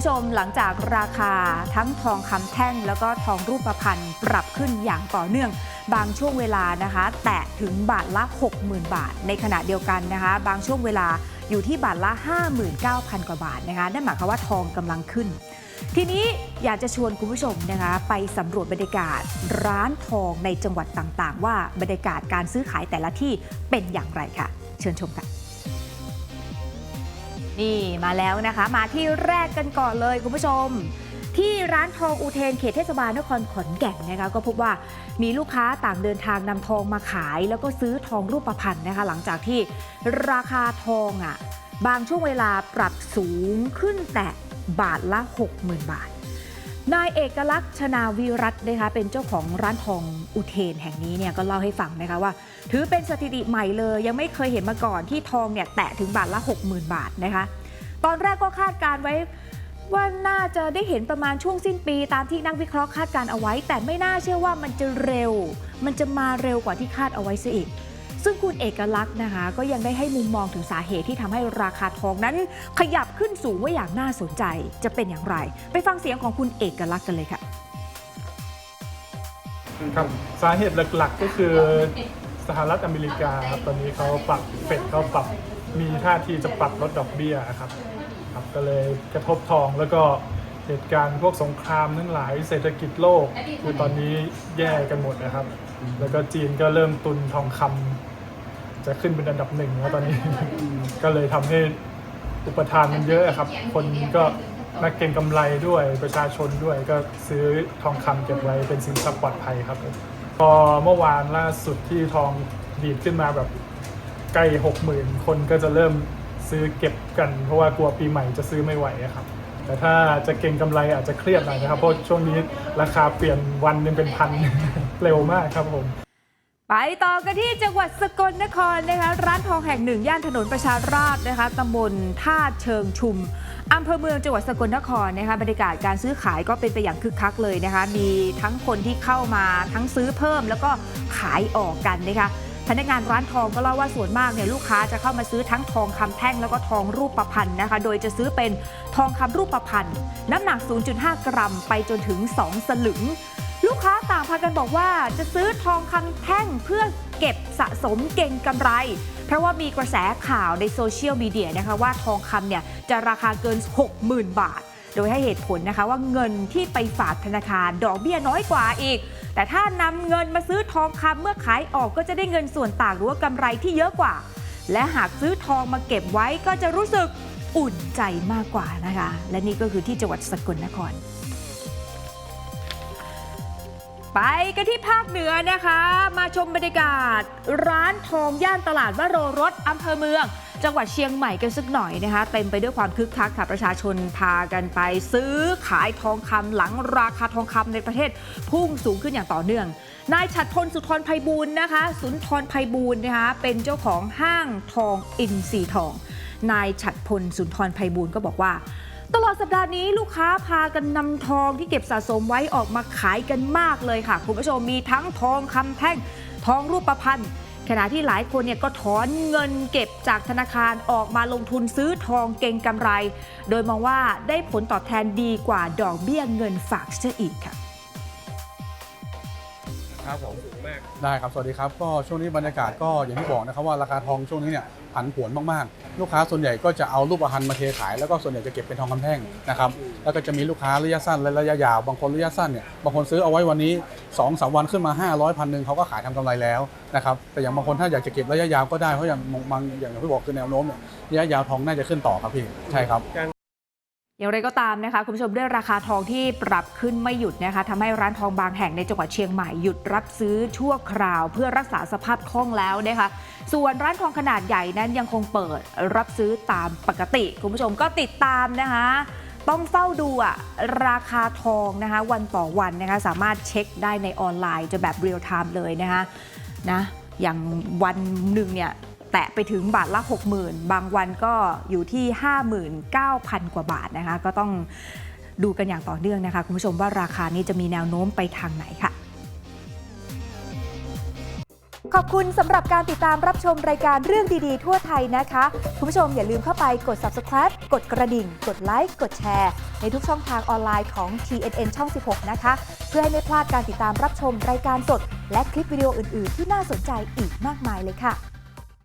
ผู้ชมหลังจากราคาทั้งทองคำแท่งแล้วก็ทองรูปพรรณปรับขึ้นอย่างต่อเนื่องบางช่วงเวลานะคะ แตะถึงบาทละ 60,000 บาท ในขณะเดียวกันนะคะ บางช่วงเวลาอยู่ที่บาทละ 59,000 กว่าบาทนะคะนั่นหมายความว่าทองกำลังขึ้น ทีนี้อยากจะชวนคุณผู้ชมนะคะไปสำรวจบรรยากาศร้านทองในจังหวัดต่างๆ ว่าบรรยากาศการซื้อขายแต่ละที่เป็นอย่างไรค่ะ เชิญชมค่ะ นี่มาแล้วนะคะ มาที่แรกกันก่อนเลยคุณผู้ชม ที่ร้านทองอุเทนเขตเทศบาลนครขอนแก่นนะคะก็พบว่ามีลูกค้าต่างเดินทางนำทองมาขาย แล้วก็ซื้อทองรูปพรรณนะคะ หลังจากที่ราคาทองอะบางช่วงเวลาปรับสูงขึ้นแต่บาทละ 60,000 บาท นายเอกลักษณ์ชนาวิรัตน์นะคะเป็นเจ้าของร้านทองอุเทนแห่งนี้เนี่ยก็เล่าให้ฟังนะคะว่า ถือเป็นสถิติใหม่เลย ยังไม่เคยเห็นมาก่อนที่ทองเนี่ยแตะถึงบาทละ 60,000 บาทนะคะตอนแรกก็คาดการไว้ว่าน่าจะได้เห็นประมาณช่วงสิ้นปี ตามที่นักวิเคราะห์คาดการเอาไว้ แต่ไม่น่าเชื่อว่ามันจะเร็ว มันจะมาเร็วกว่าที่คาดเอาไว้ซะอีก ซึ่งคุณเอกลักษณ์นะคะ ก็ยังได้ให้มุมมองถึงสาเหตุที่ทำให้ราคาทองนั้น ขยับขึ้นสูงว่าอย่างน่าสนใจจะเป็นอย่างไร ไปฟังเสียงของคุณเอกลักษณ์กันเลยค่ะครับสาเหตุหลักๆ ก็คือสหรัฐอเมริกาครับตอนนี้เขาปรับเฟดเขาปรับมีท่าทีจะปรับลดดอกเบี้ยครับครับก็เลยกระทบทองแล้วก็เหตุการณ์พวกสงครามทั้งหลายเศรษฐกิจโลก คือตอนนี้แย่กันหมดนะครับ แล้วก็จีนก็เริ่มตุนทองคำ จะขึ้นเป็นอันดับหนึ่งแล้วตอนนี้ ก็เลยทำให้อุปทานมันเยอะครับ คนก็นักเก็งกำไรด้วยประชาชนด้วยก็ซื้อทองคำเก็บไว้เป็นสินทรัพย์ปลอดภัยครับผมพอเมื่อวานล่าสุดที่ทองดีดขึ้นมาแบบใกล้หกหมื่นคนก็จะเริ่มซื้อเก็บกัน เพราะว่ากลัวปีใหม่จะซื้อไม่ไหวครับ แต่ถ้าจะเก็งกำไรอาจจะเครียดหน่อยนะครับ เพราะช่วงนี้ราคาเปลี่ยนวันหนึงเป็นพันเร็วมากครับผม ไปต่อกันที่จังหวัดสกลนครนะคะร้านทองแห่งหนึ่งย่านถนนประชาราษฎร์นะคะตำบลท่าเชิงชุมอำเภอเมืองจังหวัดสกลนครนะคะบรรยากาศการซื้อขายก็เป็นไปอย่างคึกคักเลยนะคะ มีทั้งคนที่เข้ามาทั้งซื้อเพิ่มแล้วก็ขายออกกันนะคะพนักงานร้านทองก็เล่าว่าส่วนมากเนี่ยลูกค้าจะเข้ามาซื้อทั้งทองคำแท่งแล้วก็ทองรูปประพันธ์นะคะ โดยจะซื้อเป็นทองคำรูปประพันธ์ น้ำหนัก 0.5 กรัม ไปจนถึง 2 สลึง ลูกค้าต่างพากันบอกว่าจะซื้อทองคำแท่งเพื่อเก็บสะสมเก่งกำไร เพราะว่ามีกระแสข่าวในโซเชียลมีเดียนะคะว่าทองคำเนี่ยจะราคาเกิน 60,000 บาท โดยให้เหตุผลนะคะว่าเงินที่ไปฝากธนาคารดอกเบี้ยน้อยกว่าอีก แต่ถ้านำเงินมาซื้อทองคำเมื่อขายออกก็จะได้เงินส่วนต่างหรือว่ากำไรที่เยอะกว่า และหากซื้อทองมาเก็บไว้ก็จะรู้สึกอุ่นใจมากกว่านะคะ และนี่ก็คือที่จังหวัดสกลนคร ไปกันที่ภาคเหนือนะคะ มาชมบรรยากาศ ร้านทองย่านตลาดวโรรสอำเภอเมือง จังหวัดเชียงใหม่กันสักหน่อยนะคะ เต็มไปด้วยความคึกคักค่ะประชาชนพากันไป ซื้อขายทองคำหลังราคาทองคำในประเทศ พุ่งสูงขึ้นอย่างต่อเนื่องนายฉัดพลสุนทรไพบูลนะคะ สุนทรไพบูลนะคะ เป็นเจ้าของห้างทองอินซีทองนายฉัดพลสุนทรไพบูลก็บอกว่า ตลอดสัปดาห์นี้ลูกค้าพากันนำทองที่เก็บสะสมไว้ออกมาขายกันมากเลยค่ะ คุณผู้ชมมีทั้งทองคำแท่ง ทองรูปพรรณขณะที่หลายคนเนี่ยก็ถอนเงินเก็บจากธนาคารออกมาลงทุนซื้อทองเก่งกำไร โดยมองว่าได้ผลตอบแทนดีกว่าดอกเบี้ยเงินฝากเสียอีกค่ะ ครับผมได้ครับ สวัสดีครับ ก็ช่วงนี้บรรยากาศก็อย่างที่บอกนะครับว่าราคาทองช่วงนี้เนี่ยผันผวนมากๆ ลูกค้าส่วนใหญ่ก็จะเอารูปอาหารมาเทขาย แล้วก็ส่วนใหญ่จะเก็บเป็นทองคำแท่งนะครับ แล้วก็จะมีลูกค้าระยะสั้นและระยะยาว บางคนระยะสั้นเนี่ย บางคนซื้อเอาไว้วันนี้2อสวันขึ้นมา 500พันหนึ่งเขาก็ขายทำกำไรแล้วนะครับ แต่อย่างบางคนถ้าอยากจะเก็บระยะยาวก็ได้ เพราะอย่างบางอย่างที่บอกคือแนวโน้มเนี่ยระยะยาวทองน่าจะขึ้นต่อครับพี่ ใช่ครับ อย่างไรก็ตามนะคะคุณผู้ชมด้วยราคาทองที่ปรับขึ้นไม่หยุดนะคะทำให้ร้านทองบางแห่งในจังหวัดเชียงใหม่หยุดรับซื้อชั่วคราว เพื่อรักษาสภาพคล่องแล้วนะคะส่วนร้านทองขนาดใหญ่นั้นยังคงเปิดรับซื้อตามปกติ คุณผู้ชมก็ติดตามนะคะ ต้องเฝ้าดูอะราคาทองนะคะวันต่อวันนะคะสามารถเช็คได้ในออนไลน์จะแบบเรียลไทม์เลยนะคะนะอย่างวันหนึ่งเนี่ย แตะไปถึงบาทละ 60,000 บางวันก็อยู่ที่ 59,000 กว่าบาทนะคะ ก็ต้องดูกันอย่างต่อเนื่องนะคะ คุณผู้ชมว่าราคานี้จะมีแนวโน้มไปทางไหนค่ะ ขอบคุณสำหรับการติดตามรับชมรายการเรื่องดีๆ ทั่วไทยนะคะ คุณผู้ชมอย่าลืมเข้าไปกด subscribe กดกระดิ่ง กดไลค์กดแชร์ ในทุกช่องทางออนไลน์ของ TNN ช่อง 16 นะคะ เพื่อให้ไม่พลาดการติดตามรับชมรายการสด และคลิปวิดีโออื่น ๆ ที่น่าสนใจอีกมากมายเลยค่ะ